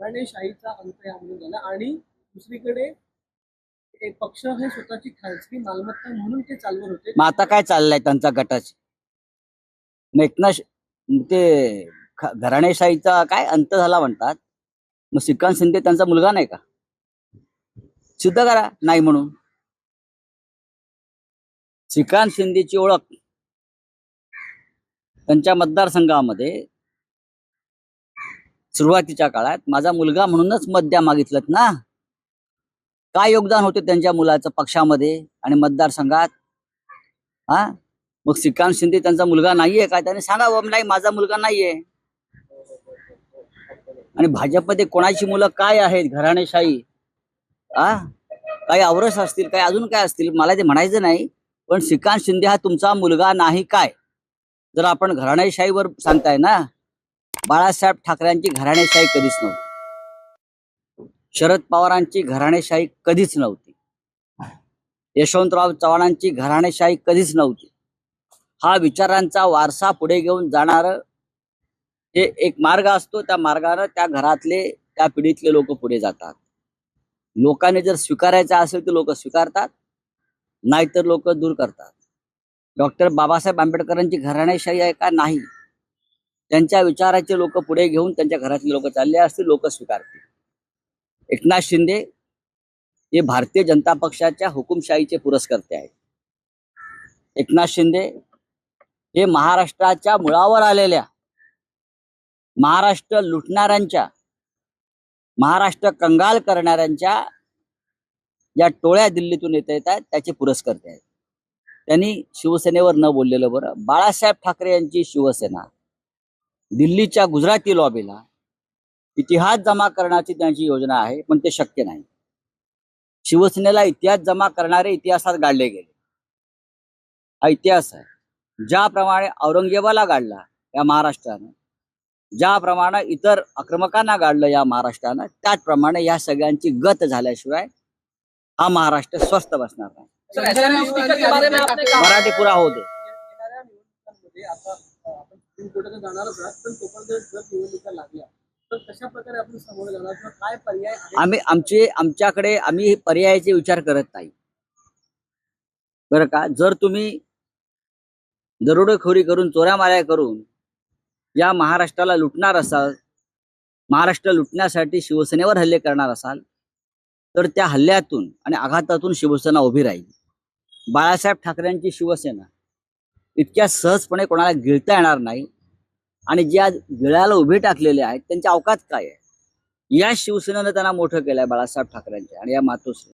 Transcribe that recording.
घराणेशाहीचा अंत यामध्ये झाला. आणि दुसरीकडे पक्ष हे स्वतःची खाजगी मालमत्ता म्हणून ते चालवत होते. मग आता काय चाललंय त्यांचा गटाची मग एकनाथ ते घराणेशाहीचा काय अंत झाला म्हणतात? मग श्रीकांत शिंदे त्यांचा मुलगा नाही का? सिद्ध करा नाही म्हणून. श्रीकांत शिंदेची ओळख त्यांच्या मतदारसंघामध्ये सुरुवातीच्या काळात माझा मुलगा म्हणूनच मत द्या मागितलं ना. काय योगदान होते त्यांच्या मुलाचं पक्षामध्ये आणि मतदारसंघात? हा? मग श्रीकांत शिंदे त्यांचा मुलगा नाहीये काय? त्याने सांगावं नाही माझा मुलगा नाहीये. आणि भाजपमध्ये कोणाची मुलं काय आहेत? घराणेशाही. हा? काही आवरस असतील काही अजून काय असतील? मला ते म्हणायचं नाही पण श्रीकांत शिंदे हा तुमचा मुलगा नाही काय? जर आपण घराणेशाहीवर सांगताय ना बाळासाहेब ठाकरेंची घराणेशाही कधीच नव्हती. शरद पवारांची घराणेशाही कधीच नव्हती. यशवंतराव चव्हाणांची घराणेशाही कधीच नव्हती. हा विचारांचा वारसा पुढे घेऊन जाणार हे एक मार्ग असतो. त्या मार्गानं त्या घरातले त्या पिढीतले लोक पुढे जातात. लोकांनी जर स्वीकारायचं असेल तर लोक स्वीकारतात. नाहीतर लोक दूर करतात. डॉक्टर बाबासाहेब आंबेडकरांची घराणेशाही आहे का? नाही. त्यांच्या विचाराचे लोक पुढे घेऊन त्यांच्या घरातले लोक चालले असतील लोक स्वीकारतील. एकनाथ शिंदे हे भारतीय जनता पक्षाच्या हुकुमशाहीचे पुरस्कर्ते आहेत. एकनाथ शिंदे हे महाराष्ट्राच्या मुळावर आलेल्या महाराष्ट्र लुटणाऱ्यांच्या महाराष्ट्र कंगाल करणाऱ्यांच्या ज्या टोळ्या दिल्लीतून येत येत आहेत त्याचे पुरस्कर्ते आहेत. त्यांनी शिवसेनेवर न बोललेलं बरं. बाळासाहेब ठाकरे यांची शिवसेना दिल्लीच्या गुजराती लॉबीला इतिहास जमा करण्याची त्यांची योजना आहे पण ते शक्य नाही. शिवसेनेला इतिहास जमा करणारे इतिहासात गाडले गेले. हा इतिहास आहे. ज्याप्रमाणे औरंगजेबाला गाडला या महाराष्ट्रानं ज्याप्रमाणे इतर आक्रमकांना गाडलं या महाराष्ट्रानं त्याचप्रमाणे या सगळ्यांची गत झाल्याशिवाय हा महाराष्ट्र स्वस्थ बसणार नाही. मराठी पुरा होऊ दे येणाऱ्या सुप्रीम कोर्टाकडे जाणारच आहात पण तोपर्यंत जर निवडणुका लागल्या तर कशा प्रकारे आपण सामोरे जाणार किंवा काय पर्याय आहे? आम्ही आमचे आमच्याकडे आम्ही पर्यायाचे विचार करत नाही. बरं का? जर तुम्ही दरोडेखोरी करून चोऱ्या माऱ्या करून या महाराष्ट्राला लुटणार असाल महाराष्ट्र लुटण्यासाठी शिवसेनेवर हल्ले करणार असाल तर त्या हल्ल्यातून आणि आघातातून शिवसेना उभी राहील. बाळासाहेब ठाकरेंची शिवसेना इतक्या सहजपणे कोणाला गिळता येणार नाही. आणि जे आज गिळायला उभे टाकलेले आहेत त्यांच्या अवकात काय आहे? या शिवसेनेनं त्यांना मोठं केलंय बाळासाहेब ठाकरेंच्या आणि या मातोश्री